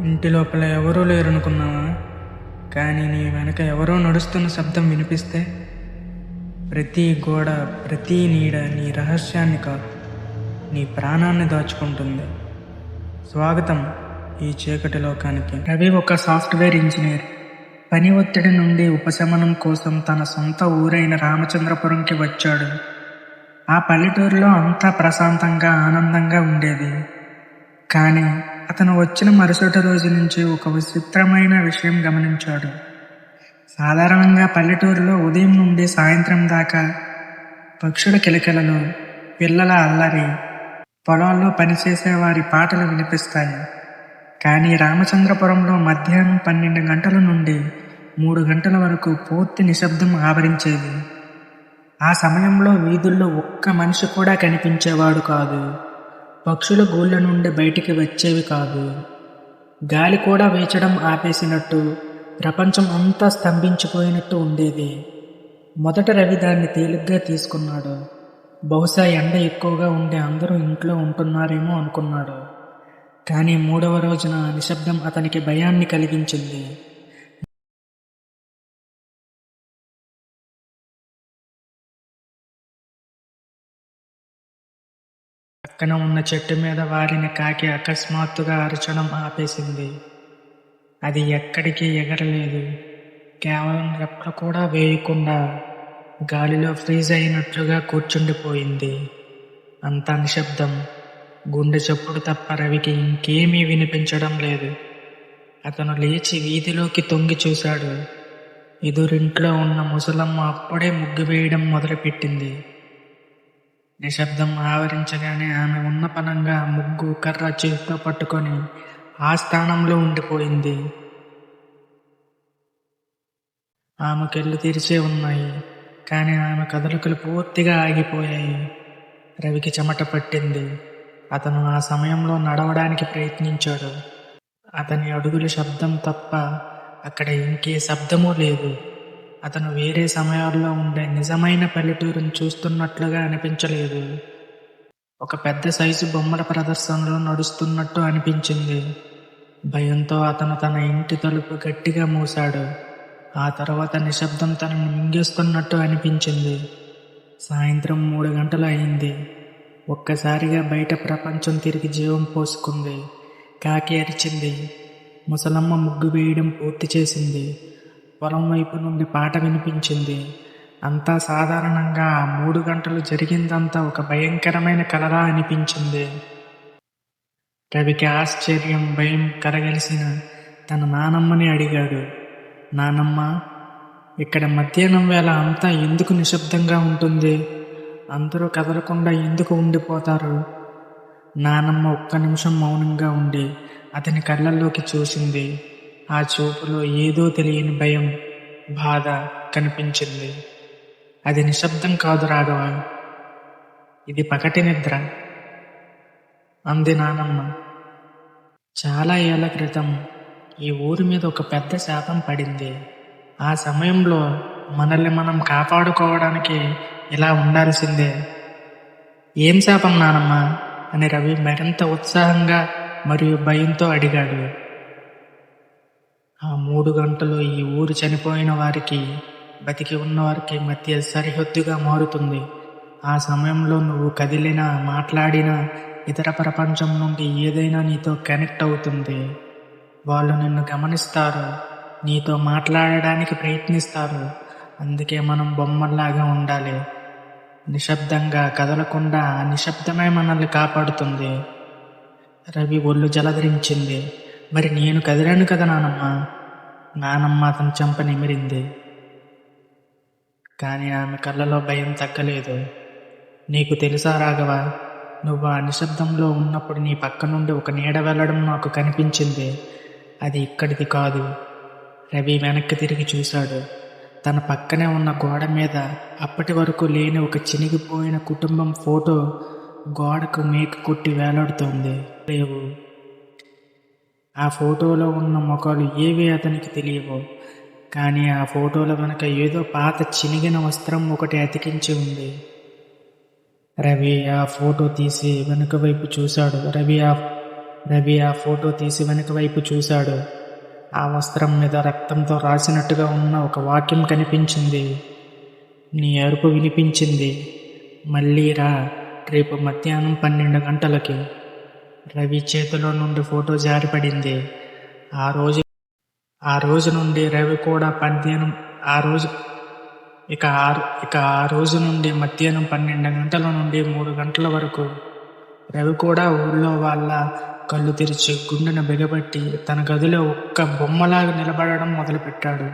ఇంటి లోపల ఎవరూ లేరనుకున్నావా? కానీ నీ వెనక ఎవరో నడుస్తున్న శబ్దం వినిపిస్తే ప్రతి గోడ ప్రతి నీడ నీ రహస్యాన్ని కాదు నీ ప్రాణాన్ని దాచుకుంటుంది. స్వాగతం ఈ చీకటి లోకానికి. రవి ఒక సాఫ్ట్వేర్ ఇంజనీర్. పని ఒత్తిడి నుండి ఉపశమనం కోసం తన సొంత ఊరైన రామచంద్రపురంకి వచ్చాడు. ఆ పల్లెటూరులో అంతా ప్రశాంతంగా ఆనందంగా ఉండేది. కానీ అతను వచ్చిన మరుసటి రోజు నుంచి ఒక విచిత్రమైన విషయం గమనించాడు. సాధారణంగా పల్లెటూరులో ఉదయం నుండి సాయంత్రం దాకా పక్షుల కిలకిలలు పిల్లల అల్లరి పొలాల్లో పనిచేసే వారి పాటలు వినిపిస్తాయి. కానీ రామచంద్రపురంలో మధ్యాహ్నం పన్నెండు గంటల నుండి మూడు గంటల వరకు పూర్తి నిశ్శబ్దం ఆవరించేది. ఆ సమయంలో వీధుల్లో ఒక్క మనిషి కూడా కనిపించేవాడు కాదు. పక్షుల గూళ్ళ నుండి బయటికి వచ్చేవి కాదు. గాలి కూడా వేచడం ఆపేసినట్టు ప్రపంచం అంతా స్తంభించిపోయినట్టు ఉండేది. మొదట రవి దాన్ని తేలిగ్గా తీసుకున్నాడు. బహుశా ఎండ ఎక్కువగా ఉండే అందరూ ఇంట్లో ఉంటున్నారేమో అనుకున్నాడు. కానీ మూడవ రోజున నిశ్శబ్దం అతనికి భయాన్ని కలిగించింది. పక్కన ఉన్న చెట్టు మీద వారిన కాకి అకస్మాత్తుగా అరచడం ఆపేసింది. అది ఎక్కడికి ఎగరలేదు. కేవలం రెప్పలు కూడా వేయకుండా గాలిలో ఫ్రీజ్ అయినట్లుగా కూర్చుండిపోయింది. అంత నిశ్శబ్దం. గుండె చప్పుడు తప్ప రవికి ఇంకేమీ వినిపించడం లేదు. అతను లేచి వీధిలోకి తొంగి చూశాడు. ఎదురింట్లో ఉన్న ముసలమ్మ అప్పుడే ముగ్గు వేయడం మొదలుపెట్టింది. నిశ్శబ్దం ఆవరించగానే ఆమె ఉన్నపనంగా ముగ్గు కర్ర చేతితో పట్టుకొని ఆ స్థానంలో ఉండిపోయింది. ఆమె కళ్ళు తెరిచే ఉన్నాయి కానీ ఆమె కదలికలు పూర్తిగా ఆగిపోయాయి. రవికి చెమట పట్టింది. అతను ఆ సమయంలో నడవడానికి ప్రయత్నించాడు. అతని అడుగుల శబ్దం తప్ప అక్కడ ఇంకే శబ్దమూ లేదు. అతను వేరే సమయాల్లో ఉండే నిజమైన పల్లెటూరును చూస్తున్నట్లుగా అనిపించలేదు. ఒక పెద్ద సైజు బొమ్మల ప్రదర్శనలో నడుస్తున్నట్టు అనిపించింది. భయంతో అతను తన ఇంటి తలుపు గట్టిగా మూశాడు. ఆ తర్వాత నిశ్శబ్దం తనను మింగేస్తున్నట్టు అనిపించింది. సాయంత్రం మూడు గంటలు అయింది. ఒక్కసారిగా బయట ప్రపంచం తిరిగి జీవం పోసుకుంది. కాకి అరిచింది. ముసలమ్మ ముగ్గు వేయడం పూర్తి చేసింది. పొలం వైపు నుండి పాట వినిపించింది. అంతా సాధారణంగా ఆ మూడు గంటలు జరిగిందంతా ఒక భయంకరమైన కలరా అనిపించింది. రవికి ఆశ్చర్యం భయం కరగలిసిన తన నానమ్మని అడిగాడు. నానమ్మ ఇక్కడ మధ్యాహ్నం వేళ అంతా ఎందుకు నిశ్శబ్దంగా ఉంటుంది? అందరూ కదలకుండా ఎందుకు ఉండిపోతారు? నానమ్మ ఒక్క నిమిషం మౌనంగా ఉండి అతని కళ్ళల్లోకి చూసింది. ఆ చూపులో ఏదో తెలియని భయం బాధ కనిపించింది. అది నిశ్శబ్దం కాదు రాఘవ. ఇది పగటి నిద్ర. అంది నానమ్మ. చాలా ఏళ్ళ క్రితం ఈ ఊరి మీద ఒక పెద్ద శాపం పడింది. ఆ సమయంలో మనల్ని మనం కాపాడుకోవడానికి ఇలా ఉండాల్సిందే. ఏం శాపం నానమ్మ? అని రవి మరింత ఉత్సాహంగా మరియు భయంతో అడిగాడు. ఆ మూడు గంటలు ఈ ఊరు చనిపోయిన వారికి బతికి ఉన్నవారికి మధ్య సరిహద్దుగా మారుతుంది. ఆ సమయంలో నువ్వు కదిలినా మాట్లాడినా ఇతర ప్రపంచం నుండి ఏదైనా నీతో కనెక్ట్ అవుతుంది. వాళ్ళు నిన్ను గమనిస్తారు నీతో మాట్లాడడానికి ప్రయత్నిస్తారు. అందుకే మనం బొమ్మల్లాగా ఉండాలి. నిశ్శబ్దంగా కదలకుండా నిశ్శబ్దమే మనల్ని కాపాడుతుంది. రవి ఒళ్ళు జలధరించింది. మరి నేను కదిలాను కదా నానమ్మ. నానమ్మ అతను చెంప నిమిరింది. కానీ ఆమె కళ్ళలో భయం తగ్గలేదు. నీకు తెలుసా రాఘవ నువ్వు ఆ నిశ్శబ్దంలో ఉన్నప్పుడు నీ పక్క నుండి ఒక నీడ వెళ్ళడం నాకు కనిపించింది. అది ఇక్కడిది కాదు. రవి వెనక్కి తిరిగి చూశాడు. తన పక్కనే ఉన్న గోడ మీద అప్పటి వరకు లేని ఒక చినిగిపోయిన కుటుంబం ఫోటో గోడకు మేకు కొట్టి వేలాడుతోంది. లేవు. ఆ ఫోటోలో ఉన్న ముఖాలు ఏవి అతనికి తెలియవు. కానీ ఆ ఫోటోల వెనక ఏదో పాత చినిగిన వస్త్రం ఒకటి అతికించి ఉంది. రవి ఆ ఫోటో తీసి వెనుక వైపు చూశాడు. రవి ఆ రవి ఆ ఫోటో తీసి వెనుక వైపు చూశాడు. ఆ వస్త్రం మీద రక్తంతో రాసినట్టుగా ఉన్న ఒక వాక్యం కనిపించింది. నీ అరుపు వినిపించింది. మళ్ళీ రా రేపు మధ్యాహ్నం పన్నెండు గంటలకి. రవి చేతిలో నుండి ఫోటో జారిపడింది. ఆ రోజు ఆ రోజు నుండి రవి కూడా మధ్యాహ్నం ఆ రోజు ఇక ఆ ఇక ఆ రోజు నుండి మధ్యాహ్నం పన్నెండు గంటల నుండి మూడు గంటల వరకు రవి కూడా ఊళ్ళో వాళ్ళ కళ్ళు తెరిచి గుండెను బిగబట్టి తన గదిలో ఒక్క బొమ్మలాగా నిలబడడం మొదలుపెట్టాడు.